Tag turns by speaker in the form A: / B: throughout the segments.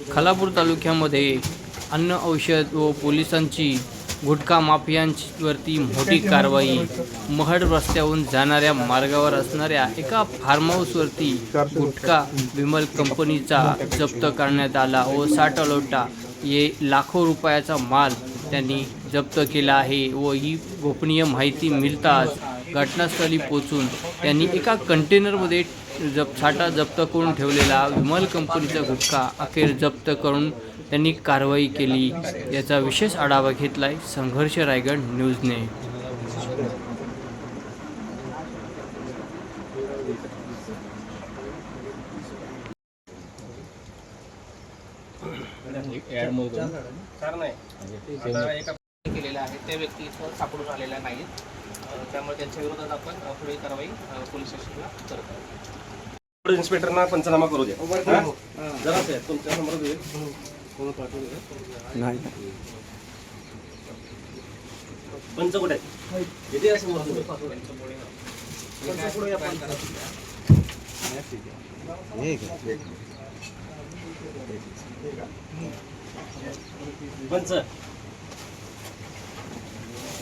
A: खालापूर तालुक्यामध्ये अन्न औषध व पोलिसांची गुटखा माफियांवरती मोठी कारवाई. महड रस्त्याहून जाणाऱ्या मार्गावर असणाऱ्या एका फार्म हाऊसवरती गुटखा विमल कंपनीचा जप्त करण्यात आला व साठ लोटा ये लाखो रुपयाचा माल त्यांनी जप्त केला आहे व ही गोपनीय माहिती मिळताच घटनास्थळी पोचून त्यांनी एका कंटेनरमध्ये जप साठा जप्त करून ठेवलेला विमल कंपनीचा गुटखा अखेर जप्त करून त्यांनी कारवाई केली. याचा विशेष आढावा घेतलाय संघर्ष रायगड न्यूजने.
B: केलेला आहे त्या व्यक्ती सापडून आलेल्या नाहीत. त्यामुळे त्यांच्या विरोधात आपण अ, पुढील कारवाई पोलीस स्टेशनला करत आहोत.
C: इन्स्पेक्टरना पंचनामा करू द्या. हा? जरा साहेब, तुमच्या नंबर दे पंच कुठे आहे? इथे असं म्हणतो. पंच तुम्हाला पंच.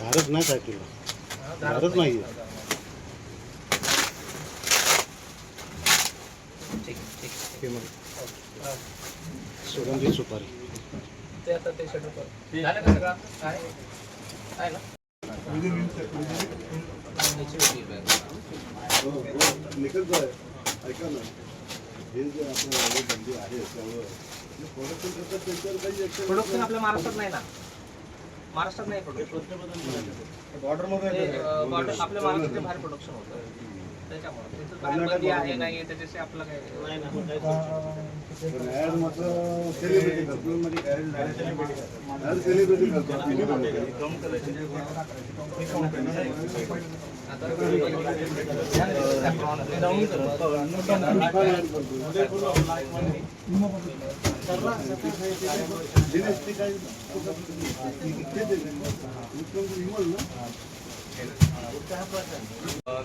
D: धारच नाही सायकलला धारच नाही
B: ठीक ठीक.
D: सुगंधित सुपारी.
B: ते आता ते शेड्यूल कर. झालं का सगळं? काय आहे ना? याची होती बॅग.
D: ऐका ना. हे जे आपण बंदी आहे प्रोडक्शन करतात त्यांच्यावर काही
B: प्रोडक्शन आपल्या महाराष्ट्रात नाही ना? महाराष्ट्रात नाही प्रोडक्शन
D: बॉर्डरमध्ये
B: बॉर्डर आपल्या महाराष्ट्राच्या बाहेर प्रोडक्शन होतं. त्याच्यामुळे. तिथं बाहेर बंदी आहे नाही आहे त्याच्याशी आपलं काय नाही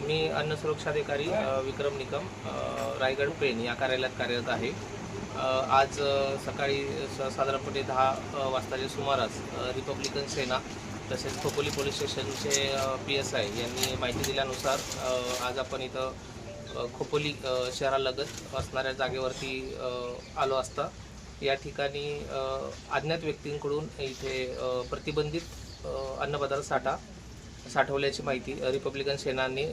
B: मी अन्न सुरक्षा अधिकारी विक्रम निकम रायगड पेन या कार्यालयात कार्यरत आहे. आज सकाळी स- साधारणपणे दहा वाजताच्या सुमारास रिपब्लिकन सेना तसेच खोपोली पोलीस स्टेशनचे पी एस आय यांनी माहिती दिल्यानुसार आज आपण इथं खोपोली शहरालगत असणाऱ्या जागेवरती आलो असता. या ठिकाणी अज्ञात व्यक्तींकडून इथे प्रतिबंधित अन्नपदार्थ साठा साठवल्याची माहिती रिपब्लिकन सेनांनी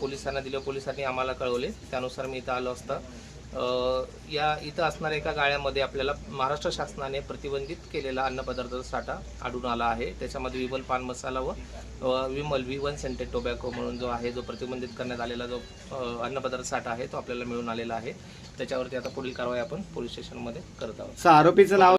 B: पोलिसांना दिलं. पोलिसांनी आम्हाला कळवले. त्यानुसार मी इथं आलो असता. या इथं असणाऱ्या एका गाळ्यामध्ये आपल्याला महाराष्ट्र शासनाने प्रतिबंधित केलेला अन्नपदार्थाचा साठा आढळून आला आहे. त्याच्यामध्ये विमल पान मसाला व Vimal V one scented tobacco म्हणून जो आहे जो प्रतिबंधित करण्यात आलेला जो अन्नपदार्थ साठा आहे तो आपल्याला मिळून आलेला आहे. त्याच्यावरती आता पुढील कारवाई आपण पोलीस स्टेशनमध्ये करत आहोत.
E: आरोपीचं नाव